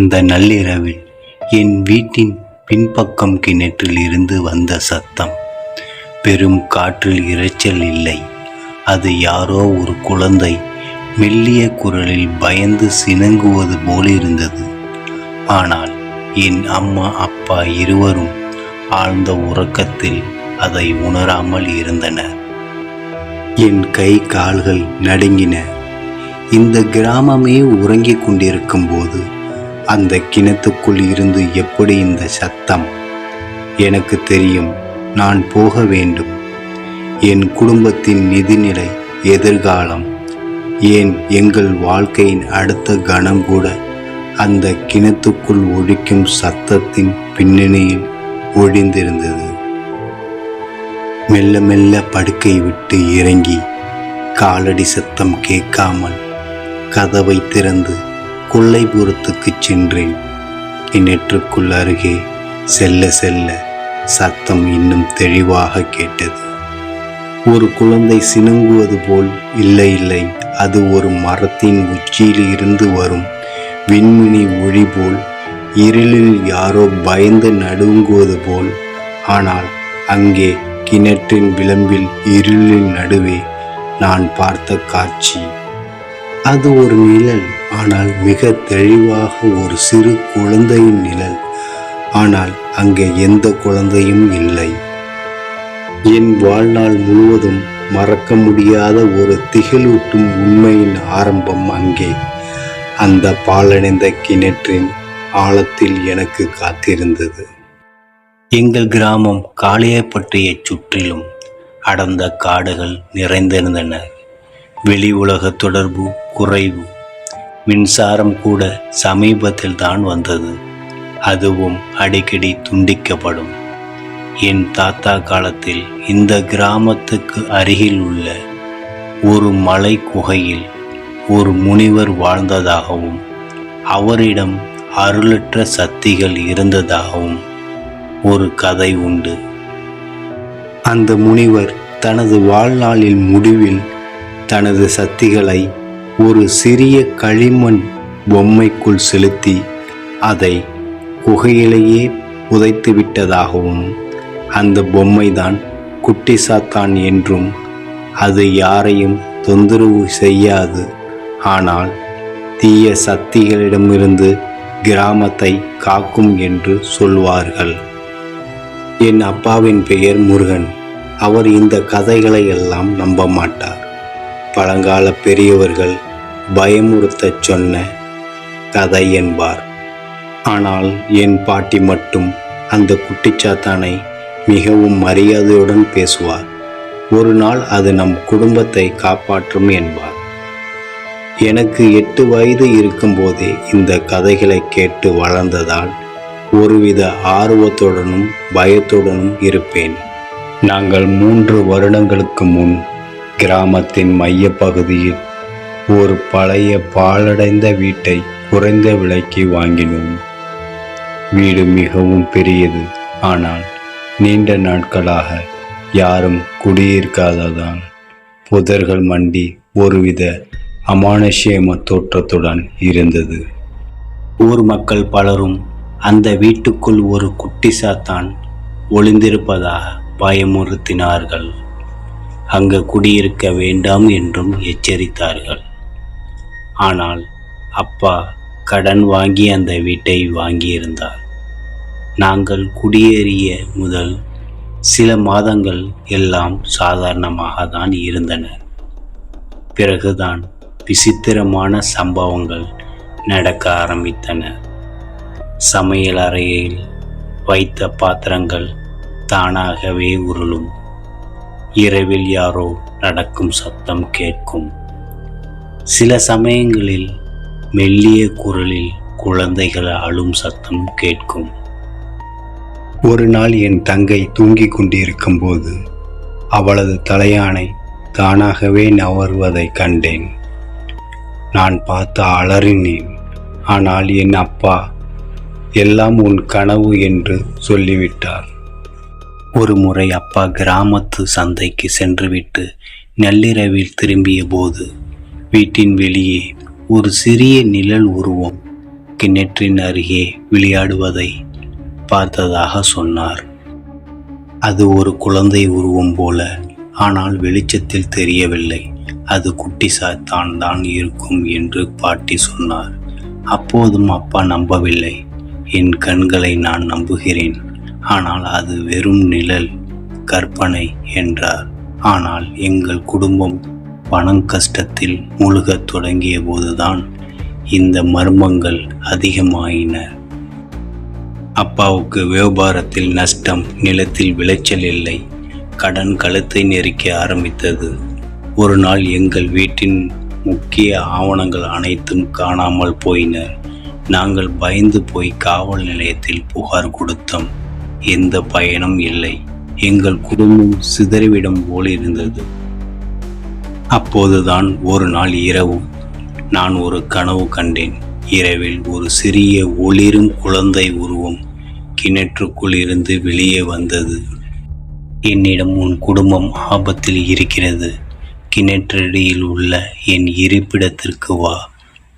அந்த நள்ளிரவில் என் வீட்டின் பின்பக்கம் கிணற்றில் இருந்து வந்த சத்தம். பெரும் காற்றில் இரைச்சல் இல்லை. அது யாரோ ஒரு குழந்தை மெல்லிய குரலில் பயந்து சினங்குவது போலிருந்தது ஆனால் என் அம்மா அப்பா இருவரும் ஆழ்ந்த உறக்கத்தில் அதை உணராமல் இருந்தனர். என் கை கால்கள் நடுங்கின. இந்த கிராமமே உறங்கிக் கொண்டிருக்கும் போது அந்த கிணத்துக்குள் இருந்து எப்படி இந்த சத்தம்? எனக்கு தெரியும் நான் போக வேண்டும். என் குடும்பத்தின் நிதிநிலை எதிர்காலம். ஏன் எங்கள் வாழ்க்கையின் அடுத்த கணம் கூட அந்த கிணத்துக்குள் ஒழிக்கும் சத்தத்தின் பின்னணியில் ஒழிந்திருந்தது. மெல்ல மெல்ல படுக்கை விட்டு இறங்கி காலடி சத்தம் கேட்காமல் கதவை திறந்து கொல்லைப்புறத்துக்கு சென்றேன். கிணற்றுக்குள் அருகே செல்ல செல்ல சத்தம் இன்னும் தெளிவாக கேட்டது. ஒரு குழந்தை சினுங்குவது போல் இல்லை இல்லை அது ஒரு மரத்தின் உச்சியில் இருந்து வரும் விண்மினி ஒளி போல் இருளில் யாரோ பயந்து நடுங்குவது போல் ஆனால் அங்கே கிணற்றின் விளம்பில் இருளின் நடுவே நான் பார்த்த காட்சி. அது ஒரு நிழல். ஆனால் மிக தெளிவாக ஒரு சிறு குழந்தையின் நிழல். ஆனால் அங்கே எந்த குழந்தையும் இல்லை. என் வாழ்நாள் முழுவதும் மறக்க முடியாத ஒரு திகிலூட்டும் உண்மையின் ஆரம்பம் அங்கே. அந்த பாலடைந்த கிணற்றின் ஆழத்தில் எனக்கு காத்திருந்தது. எங்கள் கிராமம் காளியப்பட்டியைச் சுற்றிலும் அடர்ந்த காடுகள் நிறைந்திருந்தன. வெளி உலக தொடர்பு குறைவு. மின்சாரம் கூட சமீபத்தில் தான் வந்தது. அதுவும் அடிக்கடி துண்டிக்கப்படும். என் தாத்தா காலத்தில் இந்த கிராமத்துக்கு அருகில் உள்ள ஒரு மலை குகையில் ஒரு முனிவர் வாழ்ந்ததாகவும் அவரிடம் அருளற்ற சக்திகள் இருந்ததாகவும் ஒரு கதை உண்டு. அந்த முனிவர் தனது வாழ்நாளில் முடிவில் தனது சக்திகளை ஒரு சிறிய களிமண் பொம்மைக்குள் செலுத்தி அதை குகையிலேயே புதைத்து விட்டதாகவும் அந்த பொம்மைதான் குட்டி சாத்தான் என்றும் அது யாரையும் தொந்தரவு செய்யாது. ஆனால் தீய சக்திகளிடமிருந்து கிராமத்தை காக்கும் என்று சொல்வார்கள். என் அப்பாவின் பெயர் முருகன். அவர் இந்த கதைகளை எல்லாம் நம்ப மாட்டார் பழங்கால பெரியவர்கள் பயமுறுத்தச் சொன்ன கதை என்பார். ஆனால் என் பாட்டி மட்டும் அந்த குட்டிச்சாத்தானை மிகவும் மரியாதையுடன் பேசுவார். ஒரு நாள் அது நம் குடும்பத்தை காப்பாற்றும் என்பார். எனக்கு எட்டு வயது இருக்கும்போதே இந்த கதைகளை கேட்டு வளர்ந்ததால் ஒருவித ஆர்வத்துடனும் பயத்துடனும் இருப்பேன். நாங்கள் மூன்று வருடங்களுக்கு முன் கிராமத்தின் மையப்பகுதியில் ஒரு பழைய பாழடைந்த வீட்டை குறைந்த விலைக்கு வாங்கினோம். வீடு மிகவும் பெரியது. ஆனால் நீண்ட நாட்களாக யாரும் குடியிருக்காததால் புதர்கள் மண்டி ஒருவித அமானுஷ்யம தோற்றத்துடன் இருந்தது. ஊர் மக்கள் பலரும் அந்த வீட்டுக்குள் ஒரு குட்டி சாத்தான் ஒளிந்திருப்பதாக பயமுறுத்தினார்கள். அங்கு குடியிருக்க வேண்டாம் என்றும் எச்சரித்தார்கள். ஆனால் அப்பா கடன் வாங்கி அந்த வீட்டை வாங்கியிருந்தார். நாங்கள் குடியேறிய முதல் சில மாதங்கள் எல்லாம் சாதாரணமாக தான் இருந்தன. பிறகுதான் விசித்திரமான சம்பவங்கள் நடக்க ஆரம்பித்தன. சமையல் அறையில் வைத்த பாத்திரங்கள் தானாகவே உருளும். இரவில் யாரோ நடக்கும் சத்தம் கேட்கும். சில சமயங்களில் மெல்லிய குரலில் குழந்தைகள் அழும் சத்தம் கேட்கும். ஒரு நாள் என் தங்கை தூங்கிக் கொண்டிருக்கும் போது அவளது தலையாணை தானாகவே நவருவதை கண்டேன். நான் பார்த்து அலறினேன். ஆனால் என் அப்பா எல்லாம் உன் கனவு என்று சொல்லிவிட்டார். ஒரு முறை அப்பா கிராமத்து சந்தைக்கு சென்றுவிட்டு நள்ளிரவில் திரும்பிய போது வீட்டின் வெளியே ஒரு சிறிய நிழல் உருவம் கிணற்றின் அருகே விளையாடுவதை பார்த்ததாக சொன்னார். அது ஒரு குழந்தை உருவம் போல ஆனால் வெளிச்சத்தில் தெரியவில்லை. அது குட்டி சாத்தான் தான் இருக்கும் என்று பாட்டி சொன்னார். அப்போதும் அப்பா நம்பவில்லை. என் கண்களை நான் நம்புகிறேன். ஆனால் அது வெறும் நிழல் கற்பனை என்றார். ஆனால் எங்கள் குடும்பம் பணம் கஷ்டத்தில் முழுகத் தொடங்கிய போதுதான் இந்த மர்மங்கள் அதிகமாயின. அப்பாவுக்கு வியாபாரத்தில் நஷ்டம் நிலத்தில் விளைச்சல் இல்லை. கடன் கழுத்தை நெருக்க ஆரம்பித்தது. ஒரு நாள் எங்கள் வீட்டின் முக்கிய ஆவணங்கள் அனைத்தும் காணாமல் போயின. நாங்கள் பயந்து போய் காவல் நிலையத்தில் புகார் கொடுத்தோம். எந்த பயனும் இல்லை. எங்கள் குடும்பம் சிதறிவிடும் போல் இருந்தது. அப்போதுதான் ஒரு நாள் இரவு. நான் ஒரு கனவு கண்டேன். இரவில் ஒரு சிறிய ஒளிரும் குழந்தை உருவம் கிணற்றுக்குள் இருந்து வெளியே வந்தது. என்னிடம் உன் குடும்பம் ஆபத்தில் இருக்கிறது. கிணற்றடியில் உள்ள என் இருப்பிடத்திற்கு வா.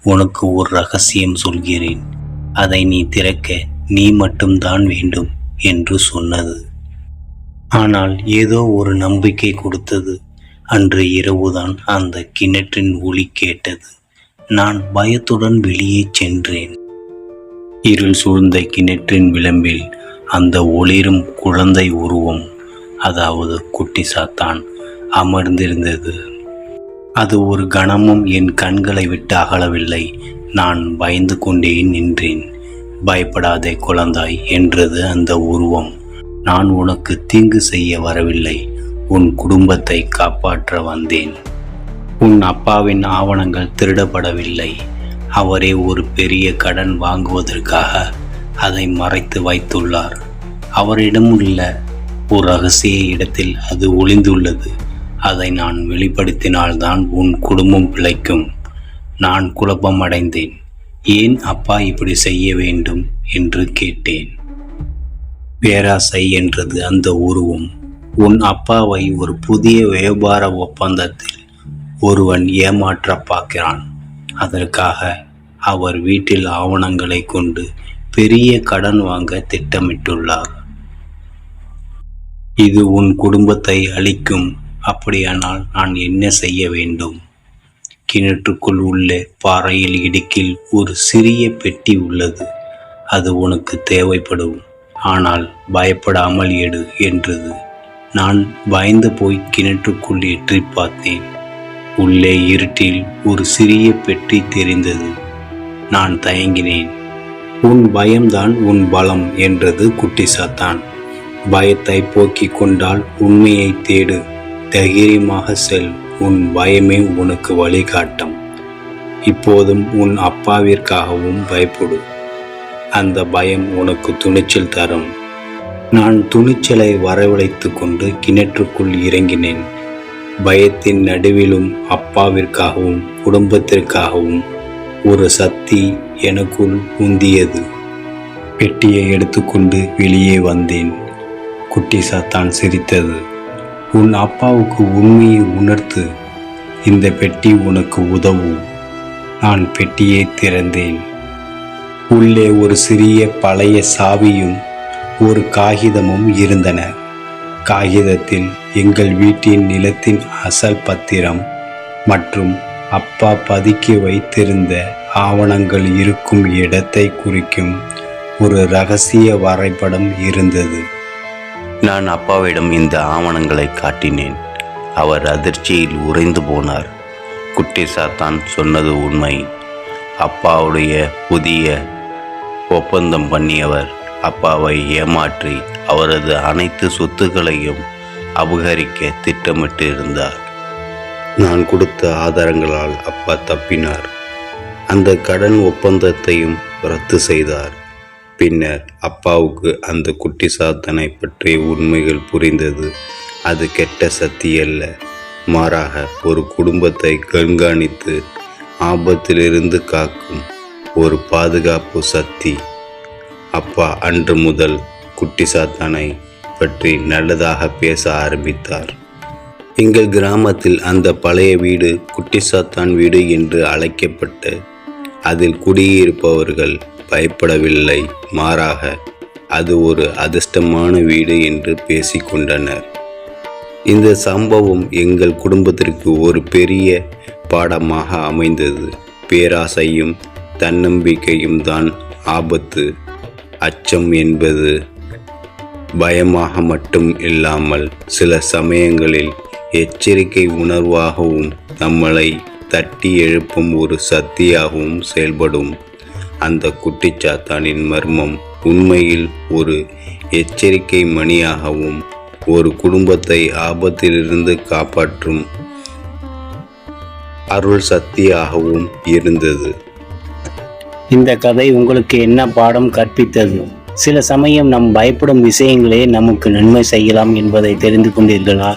உனக்கு ஒரு ரகசியம் சொல்கிறேன். அதை நீ திறக்க நீ மட்டும்தான் வேண்டும் என்று சொன்னது. ஆனால் ஏதோ ஒரு நம்பிக்கை கொடுத்தது. அன்று இரவுதான் அந்த கிணற்றின் ஒளி கேட்டது. நான் பயத்துடன் வெளியே சென்றேன். இருள் சூழ்ந்த கிணற்றின் விளம்பில் அந்த ஒளிரும் குழந்தை உருவம் அதாவது குட்டி சாத்தான் அமர்ந்திருந்தது. அது ஒரு கணமும் என் கண்களை விட்டு அகலவில்லை. நான் பயந்து கொண்டே நின்றேன். பயப்படாதே குழந்தாய் என்றது அந்த உருவம். நான் உனக்கு தீங்கு செய்ய வரவில்லை. உன் குடும்பத்தை காப்பாற்ற வந்தேன். உன் அப்பாவின் ஆவணங்கள் திருடப்படவில்லை. அவரே ஒரு பெரிய கடன் வாங்குவதற்காக அதை மறைத்து வைத்துள்ளார். அவரிடம் உள்ள ஒரு ரகசிய இடத்தில் அது ஒளிந்துள்ளது. அதை நான் வெளிப்படுத்தினால்தான் உன் குடும்பம் பிழைக்கும். நான் குழப்பமடைந்தேன். ஏன் அப்பா இப்படி செய்ய வேண்டும் என்று கேட்டேன். பேராசை என்றது அந்த உருவம். உன் அப்பாவை ஒரு புதிய வியாபார ஒப்பந்தத்தில் ஒருவன் ஏமாற்ற பார்க்கிறான். அதற்காக அவர் வீட்டில் ஆவணங்களை கொண்டு பெரிய கடன் வாங்க திட்டமிட்டுள்ளார். இது உன் குடும்பத்தை அழிக்கும். அப்படியானால் நான் என்ன செய்ய வேண்டும்? கிணற்றுக்குள் உள்ள பாறையில் இடுக்கில் ஒரு சிறிய பெட்டி உள்ளது. அது உனக்கு தேவைப்படும். ஆனால் பயப்படாமல் எடு என்றது. நான் பயந்து போய் கிணற்றுக்குள் ஏற்றி பார்த்தேன். உள்ளே இருட்டில் ஒரு சிறிய பெட்டி தெரிந்தது. நான் தயங்கினேன். உன் பயம்தான் உன் பலம் என்றது குட்டி சாத்தான். பயத்தை போக்கிக் கொண்டால் உண்மையை தேடு. தைரியமாக செல். உன் பயமே உனக்கு வழிகாட்டும். இப்போதும் உன் அப்பாவிற்காகவும் பயப்படு. அந்த பயம் உனக்கு துணிச்சல் தரும். நான் துணிச்சலை வரவழைத்து கொண்டு கிணற்றுக்குள் இறங்கினேன். பயத்தின் நடுவிலும் அப்பாவிற்காகவும் குடும்பத்திற்காகவும் ஒரு சக்தி எனக்குள் உந்தியது. பெட்டியை எடுத்துக்கொண்டு வெளியே வந்தேன். குட்டி சாத்தான் சிரித்தது. உன் அப்பாவுக்கு உண்மையை உணர்த்து இந்த பெட்டி உனக்கு உதவும். நான் பெட்டியை திறந்தேன். உள்ளே ஒரு சிறிய பழைய சாவியும் ஒரு காகிதமும் இருந்தன. காகிதத்தில் எங்கள் வீட்டின் நிலத்தின் அசல் பத்திரம் மற்றும் அப்பா பதுக்கி வைத்திருந்த ஆவணங்கள் இருக்கும் இடத்தை குறிக்கும் ஒரு ரகசிய வரைபடம் இருந்தது. நான் அப்பாவிடம் இந்த ஆவணங்களை காட்டினேன். அவர் அதிர்ச்சியில் உறைந்து போனார். குட்டி சாத்தான் சொன்னது உண்மை. அப்பாவுடைய புதிய ஒப்பந்தம் பண்ணியவர் அப்பாவை ஏமாற்றி அவரது அனைத்து சொத்துக்களையும் அபகரிக்க திட்டமிட்டு இருந்தார். நான் கொடுத்த ஆதாரங்களால் அப்பா தப்பினார். அந்த கடன் ஒப்பந்தத்தையும் ரத்து செய்தார். பின்னர் அப்பாவுக்கு அந்த குட்டி சாத்தனை பற்றிய உண்மைகள் புரிந்தது. அது கெட்ட சக்தி அல்ல மாறாக ஒரு குடும்பத்தை கண்காணித்து ஆபத்திலிருந்து காக்கும் ஒரு பாதுகாப்பு சக்தி அப்பா அன்று முதல் குட்டி சாத்தானை பற்றி நல்லதாக பேச ஆரம்பித்தார். எங்கள் கிராமத்தில் அந்த பழைய வீடு குட்டி சாத்தான் வீடு என்று அழைக்கப்பட்டு அதில் குடியிருப்பவர்கள் பயப்படவில்லை. மாறாக அது ஒரு அதிர்ஷ்டமான வீடு என்று பேசிக்கொண்டனர். இந்த சம்பவம் எங்கள் குடும்பத்திற்கு ஒரு பெரிய பாடமாக அமைந்தது. பேராசையும் தன்னம்பிக்கையும் தான் ஆபத்து. அச்சம் என்பது பயமாக மட்டும் இல்லாமல் சில சமயங்களில் எச்சரிக்கை உணர்வாகவும் நம்மளை தட்டி எழுப்பும் ஒரு சக்தியாகவும் செயல்படும். அந்த குட்டிச்சாத்தானின் மர்மம் உண்மையில் ஒரு எச்சரிக்கை மணியாகவும் ஒரு குடும்பத்தை ஆபத்திலிருந்து காப்பாற்றும் அருள் சக்தியாகவும் இருந்தது. இந்த கதை உங்களுக்கு என்ன பாடம் கற்பித்தது? சில சமயம் நாம் பயப்படும் விஷயங்களே நமக்கு நன்மை செய்யலாம் என்பதை தெரிந்து கொண்டீர்களா?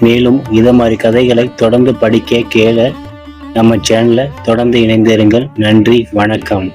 மேலும் இதை மாதிரி கதைகளை தொடர்ந்து படிக்க கேள நம்ம சேனலை தொடர்ந்து இணைந்திருங்கள். நன்றி வணக்கம்.